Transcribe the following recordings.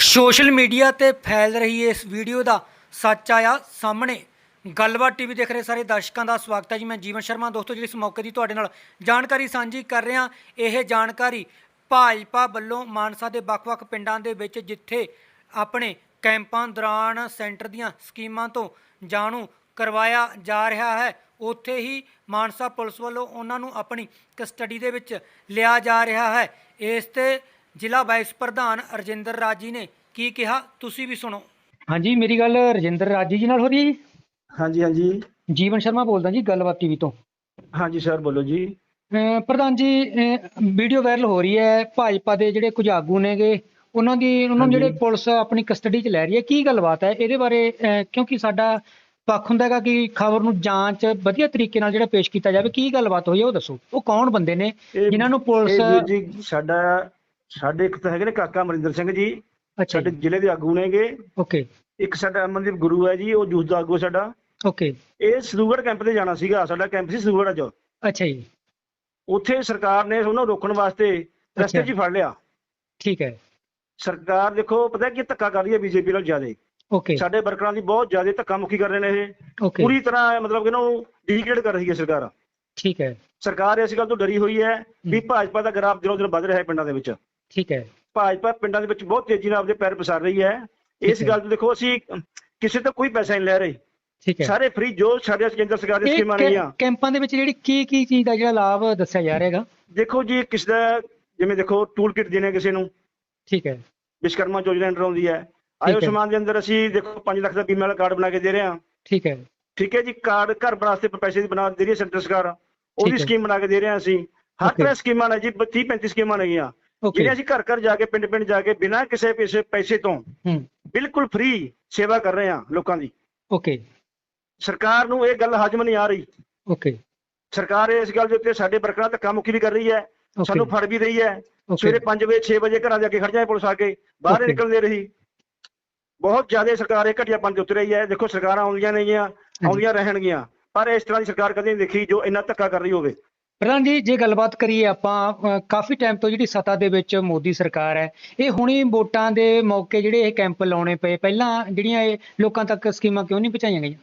Social media ਤੇ ਫੈਲ ਰਹੀ ਇਸ ਵੀਡੀਓ ਦਾ ਸੱਚ ਆਇਆ ਸਾਹਮਣੇ। ਗੱਲਬਾਤ ਟੀਵੀ ਦੇਖ ਰਹੇ ਸਾਰੇ ਦਰਸ਼ਕਾਂ ਦਾ ਸਵਾਗਤ ਹੈ ਜੀ। ਮੈਂ ਜੀਵਨ ਸ਼ਰਮਾ। ਦੋਸਤੋ, ਜਿਹੜੀ ਇਸ ਮੌਕੇ ਦੀ ਤੁਹਾਡੇ ਨਾਲ ਜਾਣਕਾਰੀ ਸਾਂਝੀ ਕਰ ਰਿਹਾ, ਇਹ ਜਾਣਕਾਰੀ ਭਾਜਪਾ ਵੱਲੋਂ ਮਾਨਸਾ ਦੇ ਵੱਖ-ਵੱਖ ਪਿੰਡਾਂ ਦੇ ਵਿੱਚ ਜਿੱਥੇ ਆਪਣੇ ਕੈਂਪਾਂ ਦੌਰਾਨ ਸੈਂਟਰ ਦੀਆਂ ਸਕੀਮਾਂ ਤੋਂ ਜਾਣੂ ਕਰਵਾਇਆ ਜਾ ਰਿਹਾ ਹੈ, ਉੱਥੇ ਹੀ ਮਾਨਸਾ ਪੁਲਿਸ ਵੱਲੋਂ ਉਹਨਾਂ ਨੂੰ ਆਪਣੀ ਕਸਟਡੀ ਦੇ ਵਿੱਚ ਲਿਆ ਜਾ ਰਿਹਾ ਹੈ। ਇਸ ਤੇ ਜ਼ਿਲ੍ਹਾ ਵਾਈਸ ਪ੍ਰਧਾਨ ਰਜਿੰਦਰ ਰਾਜੀ ਨੇ ਕੀ ਕਿਹਾ ਤੁਸੀਂ ਵੀ ਸੁਣੋ। ਹਾਂਜੀ ਮੇਰੀ ਗੱਲ ਰਜਿੰਦਰ ਰਾਜੀ ਜੀ ਨਾਲ ਹੋ ਰਹੀ ਹੈ ਜੀ? ਹਾਂਜੀ ਹਾਂਜੀ। ਜੀਵਨ ਸ਼ਰਮਾ ਬੋਲਦਾ ਜੀ ਗੱਲਬਾਤ ਟੀਵੀ ਤੋਂ। ਹਾਂਜੀ ਸਰ ਬੋਲੋ ਜੀ। ਅਹ ਪ੍ਰਧਾਨ ਜੀ ਵੀਡੀਓ ਵਾਇਰਲ ਹੋ ਰਹੀ ਹੈ ਭਾਜਪਾ ਦੇ ਜਿਹੜੇ ਕੁਝ ਆਗੂ ਨੇਗੇ ਉਹਨਾਂ ਦੀ ਉਹਨਾਂ ਨੂੰ। ਜਿਹੜੇ ਪੁਲਿਸ ਆਪਣੀ ਕਸਟਡੀ 'ਚ ਲੈ ਰਹੀ ਹੈ ਕੀ ਗੱਲਬਾਤ ਹੈ? ਇਹਦੇ ਬਾਰੇ ਅਹ, ਕਿਉਂਕਿ ਸਾਡਾ ਪੱਖ ਹੁੰਦਾ ਹੈਗਾ ਕਿ ਖਬਰ ਨੂੰ ਜਾਂਚ ਵਧੀਆ ਤਰੀਕੇ ਨਾਲ ਜਿਹੜਾ ਪੇਸ਼ ਕੀਤਾ ਜਾਵੇ ਕੀ ਗੱਲਬਾਤ ਹੋਈ ਹੈ ਉਹ ਦੱਸੋ। ਉਹ ਕੌਣ ਬੰਦੇ ਨੇ ਇਹ- ਜਿਨ੍ਹਾਂ ਨੂੰ ਪੁਲਿਸ ਇਹ ਵੀਰ ਜੀ ਸਾਡਾ ਸਾਡੇ ਇੱਕ ਤਾਂ ਹੈਗੇ ਨੇ ਕਾਕਾ ਅਮਰਿੰਦਰ ਸਿੰਘ ਜੀ ਅੱਛਾ ਸਾਡੇ ਜ਼ਿਲ੍ਹੇ ਦੇ ਆਗੂ ਨੇਗੇ। ਓਕੇ। ਇੱਕ ਸਾਡਾ ਅਮਨਦੀਪ ਗੁਰੂ ਹੈ ਜੀ ਉਹ ਯੂਥ ਦਾ ਆਗੂ ਹੈ ਸਾਡਾ। ਓਕੇ। ਇਹ ਸਲੂਗੜ ਕੈਂਪ ਤੇ ਜਾਣਾ ਸੀਗਾ ਸਾਡਾ ਕੈਂਪ ਸੀ ਸਲੂਗੜ ਚ। ਅੱਛਾ ਜੀ। ਉੱਥੇ ਸਰਕਾਰ ਨੇ ਉਹਨੂੰ ਰੋਕਣ ਵਾਸਤੇ ਰਸਤੇ 'ਚ ਹੀ ਫੜ ਲਿਆ। ਠੀਕ ਹੈ। ਸਰਕਾਰ ਦੇਖੋ ਪਤਾ ਕੀ ਧੱਕਾ ਕਰ ਰਹੀ ਹੈ ਬੀਜੇਪੀ ਨਾਲ ਜ਼ਿਆਦਾ। ਓਕੇ। ਸਾਡੇ ਵਰਕਰਾਂ ਦੀ ਬਹੁਤ ਜ਼ਿਆਦਾ ਧੱਕਾ ਮੁੱਕੀ ਕਰ ਰਹੇ ਨੇ ਇਹ। ਓਕੇ। ਪੂਰੀ ਤਰ੍ਹਾਂ ਮਤਲਬ ਕਿ ਇਹਨੂੰ ਡੀਗ੍ਰੇਡ ਕਰ ਰਹੀ ਹੈ ਸਰਕਾਰ। ਠੀਕ ਹੈ। ਸਰਕਾਰ ਇਸ ਗੱਲ ਤੋਂ ਡਰੀ ਹੋਈ ਹੈ ਵੀ ਭਾਜਪਾ ਦਾ ਗ੍ਰਾਫ ਦਿਨੋਂ ਦਿਨ ਵੱਧ ਰਿਹਾ ਹੈ ਪਿੰਡਾਂ ਦੇ ਵਿੱਚ। ਠੀਕ ਹੈ। ਭਾਜਪਾ ਪਿੰਡਾਂ ਦੇ ਵਿੱਚ ਬਹੁਤ ਤੇਜ਼ੀ ਨਾਲ ਆਪਦੇ ਪੈਰ ਪਸਾਰ ਰਹੀ ਹੈ। ਇਸ। ਗੱਲ ਤੋਂ ਦੇਖੋ ਅਸੀਂ ਕਿਸੇ ਤੋਂ ਕੋਈ ਪੈਸਾ ਨਹੀਂ ਲੈ ਰਹੇ। ਠੀਕ ਹੈ। ਸਾਰੇ ਫ੍ਰੀ ਜੋ ਸਾਡੇ ਕੇਂਦਰ ਸਰਕਾਰ ਦੀ ਸਕੀਮਾਂ ਨੇਗੀਆਂ ਕੈਂਪਾਂ ਦੇ ਵਿੱਚ ਜਿਹੜੀ ਕੀ ਕੀ ਚੀਜ਼ ਦਾ ਜਿਹੜਾ ਲਾਭ ਦੱਸਿਆ ਜਾ ਰਿਹਾ ਹੈਗਾ? ਦੇਖੋ ਜੀ ਕਿਸ ਦਾ ਜਿਵੇਂ ਦੇਖੋ ਟੂਲ ਕਿਟ ਦੇਣੇ ਕਿਸੇ ਨੂੰ। ਠੀਕ ਹੈ। ਵਿਸ਼ਕਰਮਾ ਯੋਜਨਾ ਅੰਡਰ ਆਉਂਦੀ ਹੈ। ਆਯੁਸ਼ਮਾਨ ਦੇ ਅੰਦਰ ਅਸੀਂ ਦੇਖੋ 5 ਲੱਖ ਦਾ ਬੀਮਾ ਵਾਲਾ ਕਾਰਡ ਬਣਾ ਕੇ ਦੇ ਰਹੇ ਹਾਂ। ਠੀਕ ਹੈ। ਠੀਕ ਹੈ ਜੀ ਕਾਰਡ ਘਰ ਵਾਸਤੇ ਪੈਸੇ ਦੀ ਬਣਾ ਦੇ ਰਹੀ ਹੈ ਸੈਂਟਰ ਸਰਕਾਰ। ਉਹਦੀ। ਸਕੀਮ ਬਣਾ ਕੇ ਦੇ ਰਹੇ ਹਾਂ ਅਸੀਂ। ਹਰ. ਤਰ੍ਹਾਂ ਸਕੀਮਾਂ ਨੇ ਜੀ 30 35 ਸਕੀਮਾਂ ਨੇਗੀਆਂ ਓਕੇ ਜਿਹੜੀਆਂ ਅਸੀਂ ਘਰ ਘਰ ਜਾ ਕੇ ਪਿੰਡ ਪਿੰਡ ਜਾ ਕੇ ਬਿਨਾਂ ਕਿਸੇ ਪੈਸੇ ਪੈਸੇ ਤੋਂ ਬਿਲਕੁਲ ਫ੍ਰੀ ਸੇਵਾ ਕਰ ਰਹੇ ਹਾਂ ਲੋਕਾਂ ਦੀ। ਓਕੇ ਸਰਕਾਰ ਨੂੰ ਇਹ ਗੱਲ ਹਜਮ ਨਹੀਂ ਆ ਰਹੀ। ਓਕੇ ਸਰਕਾਰ ਇਸ ਗੱਲ ਦੇ ਉੱਤੇ ਸਾਡੇ ਵਰਕਰਾਂ ਧੱਕਾ ਮੁੱਕੀ ਵੀ ਕਰ ਰਹੀ ਹੈ। ਸਾਨੂੰ ਫੜ ਵੀ ਰਹੀ ਹੈ। ਸਵੇਰੇ 5 ਵਜੇ 6 ਵਜੇ ਘਰਾਂ ਦੇ ਅੱਗੇ ਖੜ ਜਾਏ ਪੁਲਿਸ ਆ ਕੇ ਬਾਹਰ ਨਹੀਂ Okay. ਨਿਕਲਣ ਦੇ ਰਹੀ। ਬਹੁਤ ਜ਼ਿਆਦਾ ਸਰਕਾਰ ਇਹ ਘਟੀਆ ਪੰਜ ਉੱਤੇ ਰਹੀ ਹੈ। ਦੇਖੋ ਸਰਕਾਰਾਂ ਆਉਂਦੀਆਂ ਨੇਗੀਆਂ ਆਉਂਦੀਆਂ ਰਹਿਣਗੀਆਂ। ਪਰ ਇਸ ਤਰ੍ਹਾਂ ਦੀ ਸਰਕਾਰ ਕਦੇ ਨਹੀਂ ਦੇਖੀ ਜੋ ਇੰਨਾ ਧੱਕਾ ਕਰ ਰਹੀ ਹੋਵੇ। ਪ੍ਰਧਾਨ ਜੀ ਜੇ ਗੱਲਬਾਤ ਕਰੀਏ ਆਪਾਂ ਕਾਫੀ ਟਾਈਮ ਤੋਂ ਜਿਹੜੀ ਸੱਤਾ ਦੇ ਵਿੱਚ ਮੋਦੀ ਸਰਕਾਰ ਹੈ ਇਹ ਹੁਣੀ ਵੋਟਾਂ ਦੇ ਮੌਕੇ ਜਿਹੜੇ ਇਹ ਕੈਂਪ ਲਾਉਣੇ ਪਏ ਪਹਿਲਾਂ ਜਿਹੜੀਆਂ ਇਹ ਲੋਕਾਂ ਤੱਕ ਸਕੀਮਾਂ ਕਿਉਂ ਨਹੀਂ ਪਹੁੰਚਾਈਆਂ ਗਈਆਂ?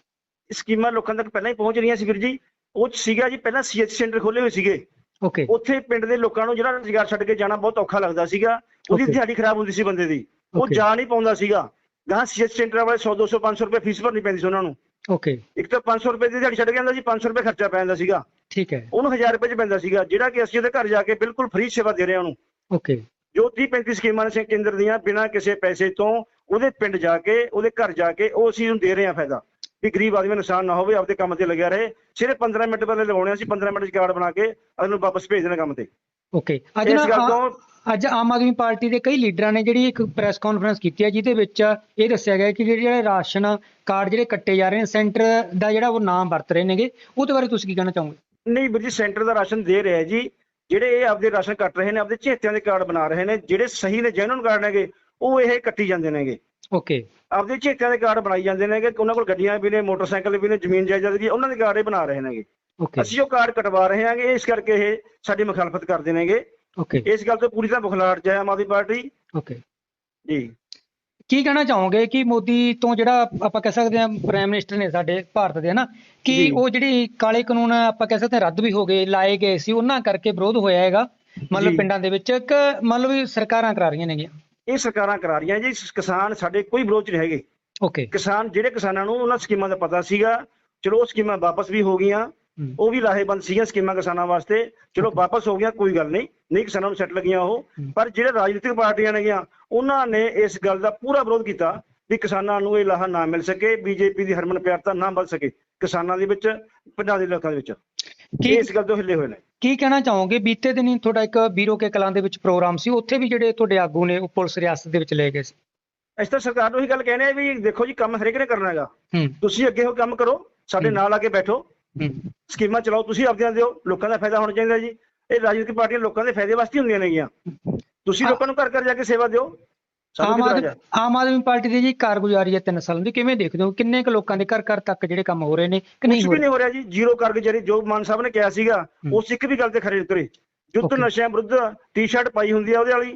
ਸਕੀਮਾਂ ਲੋਕਾਂ ਤੱਕ ਪਹਿਲਾਂ ਹੀ ਪਹੁੰਚ ਰਹੀਆਂ ਸੀ ਵੀਰ ਜੀ। ਉਹ ਸੀਗਾ ਜੀ ਪਹਿਲਾਂ ਸੀਐਚ ਸੈਂਟਰ ਖੋਲੇ ਹੋਏ ਸੀਗੇ। ਓਕੇ ਉੱਥੇ ਪਿੰਡ ਦੇ ਲੋਕਾਂ ਨੂੰ ਜਿਹੜਾ ਰੁਜ਼ਗਾਰ ਛੱਡ ਕੇ ਜਾਣਾ ਬਹੁਤ ਔਖਾ ਲੱਗਦਾ ਸੀਗਾ। ਉਹਦੀ. ਦਿਹਾੜੀ ਖਰਾਬ ਹੁੰਦੀ ਸੀ ਬੰਦੇ ਦੀ। ਉਹ. ਜਾ ਨਹੀਂ ਪਾਉਂਦਾ ਸੀਗਾ। ਗਾਂ ਸੀਐਚ ਸੈਂਟਰ ਵਾਲੇ 100 200 500 ਰੁਪਏ ਫੀਸ ਭਰਨੀ ਪੈਂਦੀ ਸੀ ਉਹਨਾਂ ਨੂੰ। ਓਕੇ ਇੱਕ ਤਾਂ 500 ਰੁਪਏ ਦੀ ਦਿਹਾੜੀ ਛੱਡ ਕੇ ਜਾਂਦਾ ਸੀ 500 ਰੁਪਏ ਖਰਚਾ ਪੈ ਜਾਂਦਾ ਸੀਗਾ। ਠੀਕ ਹੈ। ਉਹਨੂੰ 1000 ਰੁਪਏ ਚ ਪੈਂਦਾ ਸੀਗਾ ਜਿਹੜਾ ਕਿ ਅਸੀਂ ਉਹਦੇ ਘਰ ਜਾ ਕੇ ਬਿਲਕੁਲ ਫ੍ਰੀ ਸੇਵਾ ਦੇ ਰਹੇ ਹਾਂ ਉਹਨੂੰ। ਓਕੇ ਜੋ 30 35 ਸਕੀਮਾਂ ਨੇ ਕੇਂਦਰ ਦੀਆਂ ਬਿਨਾਂ ਕਿਸੇ ਪੈਸੇ ਤੋਂ ਉਹਦੇ ਪਿੰਡ ਜਾ ਕੇ ਉਹਦੇ ਘਰ ਜਾ ਕੇ ਉਹ ਅਸੀਂ ਉਹਨੂੰ ਦੇ ਰਹੇ ਹਾਂ ਫਾਇਦਾ। ਵੀ ਗਰੀਬ ਆਦਮੀ ਨੂੰ ਨੁਕਸਾਨ ਨਾ ਹੋਵੇ ਆਪਦੇ ਕੰਮ ਤੇ ਲੱਗਿਆ ਰਹੇ। ਸਿਰਫ 15 ਮਿੰਟ ਪਹਿਲੇ ਲਗਾਉਣੇ ਅਸੀਂ 15 ਮਿੰਟ ਚ ਕਾਰਡ ਬਣਾ ਕੇ ਉਹਨੂੰ ਵਾਪਸ ਭੇਜ ਦੇਣਾ ਕੰਮ ਤੇ। ਓਕੇ ਅੱਜ ਇਸ ਨਾ ਗੱਲ ਤੋਂ ਅੱਜ ਆਮ ਆਦਮੀ ਪਾਰਟੀ ਦੇ ਕਈ ਲੀਡਰਾਂ ਨੇ ਜਿਹੜੀ ਇੱਕ ਪ੍ਰੈਸ ਕਾਨਫਰੰਸ ਕੀਤੀ ਹੈ ਜਿਹਦੇ ਵਿੱਚ ਇਹ ਦੱਸਿਆ ਗਿਆ ਕਿ ਜਿਹੜੇ ਰਾਸ਼ਨ ਕਾਰਡ ਜਿਹੜੇ ਕੱਟੇ ਜਾ ਰਹੇ ਨੇ ਸੈਂਟਰ ਦਾ ਜਿਹੜਾ ਉਹ ਨਾਮ ਵਰਤ ਰਹੇ ਨੇਗੇ ਉਹਦੇ ਬਾਰੇ ਤੁਸੀਂ ਕੀ ਕਹਿਣਾ ਚਾਹੋਗੇ? ਨਹੀਂ ਵੀਰ ਜੀ ਸੈਂਟਰ ਦਾ ਰਾਸ਼ਨ ਦੇ ਰਿਹਾ ਜੀ। ਜਿਹੜੇ ਇਹ ਆਪਦੇ ਰਾਸ਼ਨ ਕੱਟ ਰਹੇ ਨੇ ਆਪਦੇ ਚੇਤਿਆਂ ਦੇ ਕਾਰਡ ਬਣਾ ਰਹੇ ਨੇ ਜਿਹੜੇ ਸਹੀ ਨੇ ਜੈਨੂਨ ਕਾਰਡ ਨੇਗੇ ਉਹ ਇਹ ਕੱਟੀ ਜਾਂਦੇ ਨੇਗੇ। ਓਕੇ ਆਪਦੇ ਚੇਤਿਆਂ ਦੇ ਕਾਰਡ ਬਣਾਈ ਜਾਂਦੇ ਨੇਗੇ ਉਹਨਾਂ ਕੋਲ ਗੱਡੀਆਂ ਵੀ ਨੇ ਮੋਟਰਸਾਈਕਲ ਵੀ ਨੇ ਜ਼ਮੀਨ ਜਾਇਦਾਦ ਵੀ ਉਹਨਾਂ ਦੇ ਕਾਰਡ ਇਹ ਬਣਾ ਰਹੇ ਨੇਗੇ। ਓਕੇ ਅਸੀਂ ਉਹ ਕਾਰਡ ਕਟਵਾ ਰਹੇ ਹਾਂਗੇ ਇਸ ਕਰਕੇ ਇਹ ਸਾਡੀ ਮੁਖਾਲਫਤ ਕਰਦੇ ਨੇਗੇ। ਓਕੇ ਇਸ ਗੱਲ ਤੋਂ ਪੂਰੀ ਤਰ੍ਹਾਂ ਬੁਖਲਾੜ ਚ ਹੈ ਆਮ ਆਦਮੀ ਪਾਰਟੀ। ਓਕੇ ਜੀ। ਕੀ ਕਹਿਣਾ ਚਾਹੋਗੇ ਕਿ ਮੋਦੀ ਤੋਂ ਜਿਹੜਾ ਆਪਾਂ ਕਹਿ ਸਕਦੇ ਹਾਂ ਪ੍ਰਾਈਮ ਮਿਨਿਸਟਰ ਨੇ ਸਾਡੇ ਭਾਰਤ ਦੇ ਹਨਾ ਕਿ। ਉਹ ਜਿਹੜੀ ਕਾਲੇ ਕਾਨੂੰਨ ਆਪਾਂ ਕਹਿ ਸਕਦੇ ਹਾਂ ਰੱਦ ਵੀ ਹੋ ਗਏ ਲਾਏ ਗਏ ਸੀ ਉਹਨਾਂ ਕਰਕੇ ਵਿਰੋਧ ਹੋਇਆ ਹੈਗਾ ਮਤਲਬ। ਪਿੰਡਾਂ ਦੇ ਵਿੱਚ ਕਿ ਮਤਲਬ ਵੀ ਸਰਕਾਰਾਂ ਕਰਾ ਰਹੀਆਂ ਨੇਗੀਆਂ ਇਹ ਸਰਕਾਰਾਂ ਕਰਾ ਰਹੀਆਂ ਜੀ ਕਿਸਾਨ ਸਾਡੇ ਕੋਈ ਵਿਰੋਧ ਨਹੀਂ ਹੈਗੇ ਓਕੇ ਕਿਸਾਨ ਜਿਹੜੇ ਕਿਸਾਨਾਂ ਨੂੰ ਉਹਨਾਂ ਸਕੀਮਾਂ ਦਾ ਪਤਾ ਸੀਗਾ ਚਲੋ ਉਹ ਸਕੀਮਾਂ ਵਾਪਸ ਵੀ ਹੋ ਗਈਆਂ ਉਹ ਵੀ ਲਾਹੇਬੰਦ ਸੀਗੀਆਂ ਸਕੀਮਾਂ ਕਿਸਾਨਾਂ ਵਾਸਤੇ। ਚਲੋ ਵਾਪਸ ਹੋ ਗਈਆਂ ਕੋਈ ਗੱਲ ਨਹੀਂ। ਨਹੀਂ ਕਿਸਾਨਾਂ ਨੂੰ ਸੈੱਟ ਲੱਗੀਆਂ ਉਹ। ਹੂੰ। ਪਰ ਜਿਹੜੇ ਰਾਜਨੀਤਿਕ ਪਾਰਟੀਆਂ ਨੇਗੀਆਂ ਉਹਨਾਂ ਨੇ ਇਸ ਗੱਲ ਦਾ ਪੂਰਾ ਵਿਰੋਧ ਕੀਤਾ ਵੀ ਕਿਸਾਨਾਂ ਨੂੰ ਇਹ ਲਾਹਾ ਨਾ ਮਿਲ ਸਕੇ ਬੀਜੇਪੀ ਦੀ ਹਰਮਨ ਪਿਆਰਤਾ ਨਾ ਵੱਧ ਸਕੇ ਕਿਸਾਨਾਂ ਦੇ ਵਿੱਚ ਪੰਜਾਬ ਦੇ ਲੋਕਾਂ ਦੇ ਵਿੱਚ। ਕੀ ਇਸ ਗੱਲ ਤੋਂ ਹਿੱਲੇ ਹੋਏ ਨੇ। ਕੀ ਕਹਿਣਾ ਚਾਹੋਗੇ? ਬੀਤੇ ਦਿਨੀ ਤੁਹਾਡਾ ਇੱਕ ਬੀਰੋ ਕੇ ਕਲਾਂ ਦੇ ਵਿੱਚ ਪ੍ਰੋਗਰਾਮ ਸੀ। ਉੱਥੇ ਵੀ ਜਿਹੜੇ ਤੁਹਾਡੇ ਆਗੂ ਨੇ ਉਹ ਪੁਲਿਸ ਰਿਆਸਤ ਦੇ ਵਿੱਚ ਲੈ ਗਏ ਸੀ। ਅਸੀਂ ਤਾਂ ਸਰਕਾਰ ਨੂੰ ਇਹ ਗੱਲ ਕਹਿੰਦੇ ਆ ਵੀ ਦੇਖੋ ਜੀ ਕੰਮ ਹਰੇਕ ਨੇ ਕਰਨਾ ਹੈਗਾ। ਹੂੰ। ਤੁਸੀਂ ਅੱਗੇ ਹੋ ਕੰਮ ਕਰੋ ਸਾਡੇ ਹੂੰ। ਨਾਲ ਆ ਕੇ ਬੈਠੋ। ਹੂੰ ਸਕੀਮਾਂ ਚਲਾਓ ਤੁਸੀਂ ਆਪਦੀਆਂ ਦਿਓ ਲੋਕਾਂ ਦਾ ਫਾਇਦਾ ਹੋਣਾ ਚਾਹੀਦਾ ਜੀ। ਇਹ ਰਾਜਨੀਤਿਕ ਪਾਰਟੀਆਂ ਲੋਕਾਂ ਦੇ ਫਾਇਦੇ ਵਾਸਤੇ ਹੁੰਦੀਆਂ ਨੇਗੀਆਂ। ਤੁਸੀਂ ਲੋਕਾਂ ਨੂੰ ਘਰ ਘਰ ਜਾ ਕੇ ਸੇਵਾ ਦਿਓ। ਆਮ ਆਦਮੀ ਪਾਰਟੀ ਦੀ ਜੀ ਕਾਰਗੁਜ਼ਾਰੀ ਹੈ 3 ਸਾਲਾਂ ਦੀ। ਕਿਵੇਂ ਦੇਖਦੇ ਹੋ? ਕਿੰਨੇ ਕੁ ਲੋਕਾਂ ਦੇ ਘਰ ਘਰ ਤੱਕ ਜਿਹੜੇ ਕੰਮ ਹੋ ਰਹੇ ਨੇ ਕਿ ਨਹੀਂ ਹੋ ਰਹੇ? ਨਹੀਂ ਹੋ ਰਿਹਾ ਜੀ। ਜ਼ੀਰੋ ਕਾਰਗੁਜ਼ਾਰੀ ਜੋ ਮਾਨ ਸਾਹਿਬ ਨੇ ਕਿਹਾ ਸੀਗਾ ਹੂੰ। ਉਸ ਇੱਕ ਵੀ ਗੱਲ ਤੇ ਖਰੇ ਉਤਰੇ। Okay. ਨਸ਼ਿਆਂ ਵਿਰੁੱਧ ਟੀ-ਸ਼ਰਟ ਪਾਈ ਹੁੰਦੀ ਆ ਉਹਦੇ ਵਾਲੀ।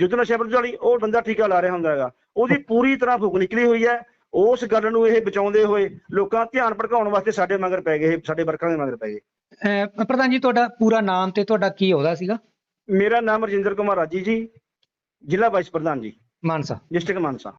ਯੁੱਧ ਨਸ਼ਿਆਂ ਵਿਰੁੱਧ ਵਾਲੀ ਉਹ ਬੰਦਾ ਟੀਕਾ ਲਾ ਰਿਹਾ ਹੁੰਦਾ ਹੈਗਾ। ਉਹਦੀ ਪੂਰੀ ਤਰ੍ਹਾਂ ਫੁਕ ਨਿਕਲੀ ਹੋਈ ਹੈ। ਉਸ ਗੱਲ ਨੂੰ ਇਹ ਬਚਾਉਂਦੇ ਹੋਏ ਲੋਕਾਂ ਦਾ ਧਿਆਨ ਭਟਕਾਉਣ ਵਾਸਤੇ ਸਾਡੇ ਮਗਰ ਪੈ ਗਏ ਸਾਡੇ ਵਰਕਰਾਂ ਦੇ ਮਗਰ ਪੈ ਗਏ। ਪ੍ਰਧਾਨ ਜੀ ਤੁਹਾਡਾ ਪੂਰਾ ਨਾਮ ਤੇ ਤੁਹਾਡਾ ਕੀ ਅਹੁਦਾ ਸੀਗਾ? ਮੇਰਾ ਨਾਮ ਰਜਿੰਦਰ ਕੁਮਾਰ ਰਾਜੀ ਜੀ ਜ਼ਿਲ੍ਹਾ ਵਾਈਸ ਪ੍ਰਧਾਨ ਜੀ। ਮਾਨਸਾ। ਡਿਸਟ੍ਰਿਕਟ ਮਾਨਸਾ